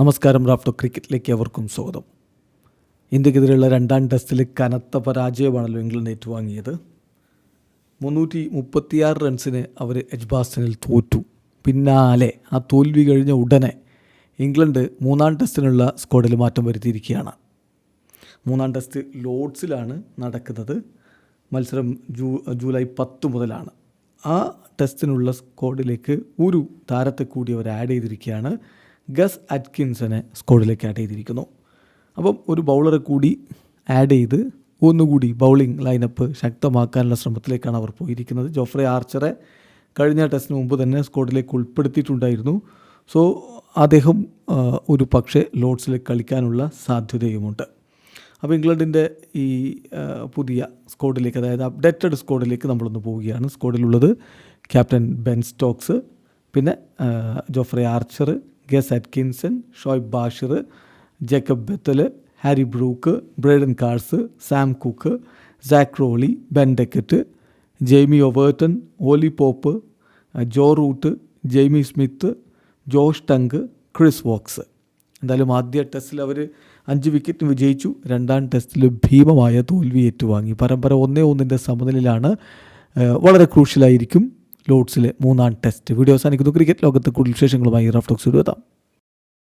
നമസ്കാരം റാഫ്റ്റോ ക്രിക്കറ്റിലേക്ക് അവർക്കും സ്വാഗതം. ഇന്ത്യക്കെതിരെയുള്ള രണ്ടാം ടെസ്റ്റിൽ കനത്ത പരാജയമാണല്ലോ ഇംഗ്ലണ്ട് ഏറ്റുവാങ്ങിയത്. മുന്നൂറ്റി മുപ്പത്തിയാറ് റൺസിന് അവർ എജ്ബാസ്റ്റനിൽ തോറ്റു. പിന്നാലെ ആ തോൽവി കഴിഞ്ഞ ഉടനെ ഇംഗ്ലണ്ട് മൂന്നാം ടെസ്റ്റിനുള്ള സ്ക്വാഡിൽ മാറ്റം വരുത്തിയിരിക്കുകയാണ്. മൂന്നാം ടെസ്റ്റ് ലോഡ്സിലാണ് നടക്കുന്നത്. മത്സരം ജൂ ജൂലൈ പത്ത് മുതലാണ്. ആ ടെസ്റ്റിനുള്ള സ്ക്വാഡിലേക്ക് ഒരു താരത്തെ കൂടി അവർ ആഡ് ചെയ്തിരിക്കുകയാണ്. ഗസ് അറ്റ്കിൻസനെ സ്കോഡിലേക്ക് ആഡ് ചെയ്തിരിക്കുന്നു. അപ്പം ഒരു ബൗളറെ കൂടി ആഡ് ചെയ്ത് ഒന്നുകൂടി ബൗളിംഗ് ലൈനപ്പ് ശക്തമാക്കാനുള്ള ശ്രമത്തിലേക്കാണ് അവർ പോയിരിക്കുന്നത്. ജോഫ്രെ ആർച്ചറെ കഴിഞ്ഞ ടെസ്റ്റിന് മുമ്പ് തന്നെ സ്കോഡിലേക്ക് ഉൾപ്പെടുത്തിയിട്ടുണ്ടായിരുന്നു. സോ അദ്ദേഹം ഒരു പക്ഷേ ലോഡ്സിലേക്ക് കളിക്കാനുള്ള സാധ്യതയുമുണ്ട്. അപ്പോൾ ഇംഗ്ലണ്ടിന്റെ ഈ പുതിയ സ്കോഡിലേക്ക് അതായത് അപ്ഡേറ്റഡ് സ്കോഡിലേക്ക് നമ്മളൊന്ന് പോവുകയാണ്. സ്കോഡിലുള്ളത് ക്യാപ്റ്റൻ ബെൻ സ്റ്റോക്സ് പിന്നെ Jofra Archer Gus Atkinson Shoaib Bashir Jacob Bethell Harry Brook Brydon Carse Sam Cook Zak Crawley Ben Duckett Jamie Overton Ollie Pope Joe Root Jamie Smith Josh Tongue Chris Woakes എന്തായാലും ആദ്യ ടെസ്റ്റിൽ അവർ അഞ്ച് വിക്കറ്റിന് വിജയിച്ചു. രണ്ടാം ടെസ്റ്റിൽ ഭീമമായ തോൽവി ഏറ്റുവാങ്ങി. പരമ്പര ഒന്നേ ഒന്നിന്റെ സമനിലയിലാണ് ഏഹ് വളരെ ക്രൂഷ്യലായിരിക്കും ലോഡ്സിലെ മൂന്നാം ടെസ്റ്റ് വീഡിയോ അവസാനിക്കുന്നു. ക്രിക്കറ്റ് ലോകത്ത് കൂടുതൽ വിശേഷങ്ങളുമായി റഫ്ടോക്സ് എത്താം.